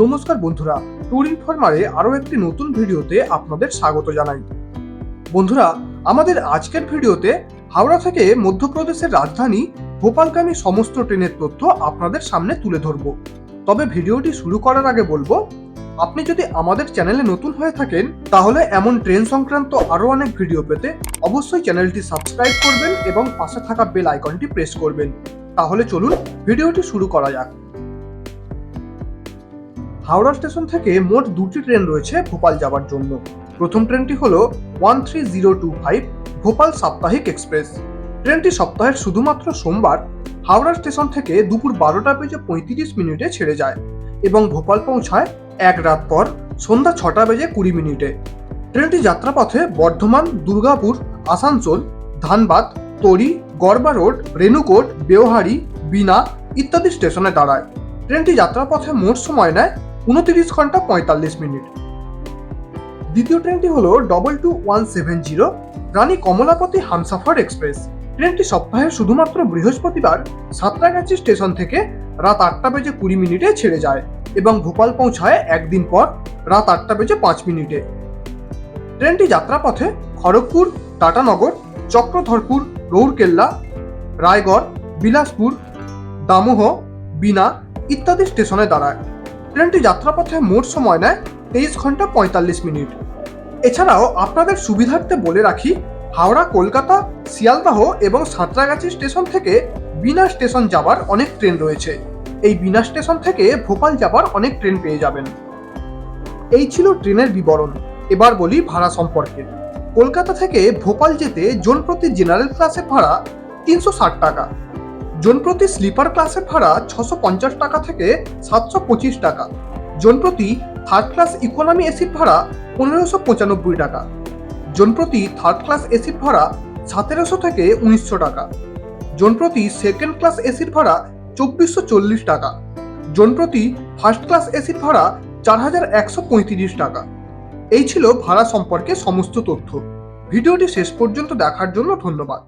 নমস্কার বন্ধুরা ট্যুর ইনফরমারে আরও একটি নতুন ভিডিওতে আপনাদের স্বাগত জানাই। বন্ধুরা, আমাদের আজকের ভিডিওতে হাওড়া থেকে মধ্যপ্রদেশের রাজধানী ভোপালগামী সমস্ত ট্রেনের তথ্য আপনাদের সামনে তুলে ধরব। তবে ভিডিওটি শুরু করার আগে বলব, আপনি যদি আমাদের চ্যানেলে নতুন হয়ে থাকেন, তাহলে এমন ট্রেন সংক্রান্ত আরও অনেক ভিডিও পেতে অবশ্যই চ্যানেলটি সাবস্ক্রাইব করবেন এবং পাশে থাকা বেল আইকনটি প্রেস করবেন। তাহলে চলুন ভিডিওটি শুরু করা যাক। হাওড়া স্টেশন থেকে মোট দুটি ট্রেন রয়েছে ভোপাল যাওয়ার জন্য। প্রথম ট্রেনটি হল one three zero two five Bhopal সাপ্তাহিক এক্সপ্রেস। ট্রেনটি সপ্তাহের শুধুমাত্র সোমবার হাওড়া স্টেশন থেকে দুপুর বারোটা বেজে পঁয়ত্রিশ মিনিটে ছেড়ে যায় এবং ভোপাল পৌঁছায় এক রাত পর সন্ধ্যা ছটা বেজে কুড়ি মিনিটে। ট্রেনটি যাত্রাপথে বর্ধমান, দুর্গাপুর, আসানসোল, ধানবাদ, তরি, গড়বা রোড রেনুকোট বেওহারি বিনা ইত্যাদি স্টেশনে দাঁড়ায়। ট্রেনটি যাত্রাপথে মোট সময় নেয় উনতিরিশ ঘণ্টা পঁয়তাল্লিশ মিনিট। দ্বিতীয় ট্রেনটি হল double two one seven zero Rani Kamlapati Humsafar express. ট্রেনটি সপ্তাহে শুধুমাত্র বৃহস্পতিবার সাঁতরাগাছি স্টেশন থেকে রাত আটটা বেজে কুড়ি মিনিটে ছেড়ে যায় এবং ভোপাল পৌঁছায় একদিন পর রাত আটটা বেজে পাঁচ মিনিটে। ট্রেনটি যাত্রাপথে খড়গপুর, টাটানগর, চক্রধরপুর, রৌরকেল্লা, রায়গড়, বিলাসপুর, দামোহ বিনা ইত্যাদি স্টেশনে দাঁড়ায়। ট্রেনটি যাত্রাপথে মোট সময় নেয় তেইশ ঘণ্টা পঁয়তাল্লিশ মিনিট। এছাড়াও আপনাদের সুবিধার্থে বলে রাখি, হাওড়া, কলকাতা, শিয়ালদাহ এবং সাঁতরাগাছি স্টেশন থেকে বিনা স্টেশন যাবার অনেক ট্রেন রয়েছে। এই বিনা স্টেশন থেকে ভোপাল যাবার অনেক ট্রেন পেয়ে যাবেন। এই ছিল ট্রেনের বিবরণ। এবার বলি ভাড়া সম্পর্কে। কলকাতা থেকে ভোপাল যেতে জোন প্রতি জেনারেল ক্লাসের ভাড়া তিনশো ষাট টাকা। জনপ্রতি স্লিপার ক্লাসের ভাড়া ছশো পঞ্চাশ টাকা থেকে সাতশো পঁচিশ টাকা। জনপ্রতি থার্ড ক্লাস ইকোনমি এসির ভাড়া পনেরোশো পঁচানব্বই টাকা। জনপ্রতি থার্ড ক্লাস এসির ভাড়া সতেরোশো থেকে উনিশশো টাকা। জনপ্রতি সেকেন্ড ক্লাস এসির ভাড়া চব্বিশশো চল্লিশ টাকা। জনপ্রতি ফার্স্ট ক্লাস এসির ভাড়া চার হাজার একশো পঁয়ত্রিশ টাকা। এই ছিল ভাড়া সম্পর্কে সমস্ত তথ্য। ভিডিওটি শেষ পর্যন্ত দেখার জন্য ধন্যবাদ।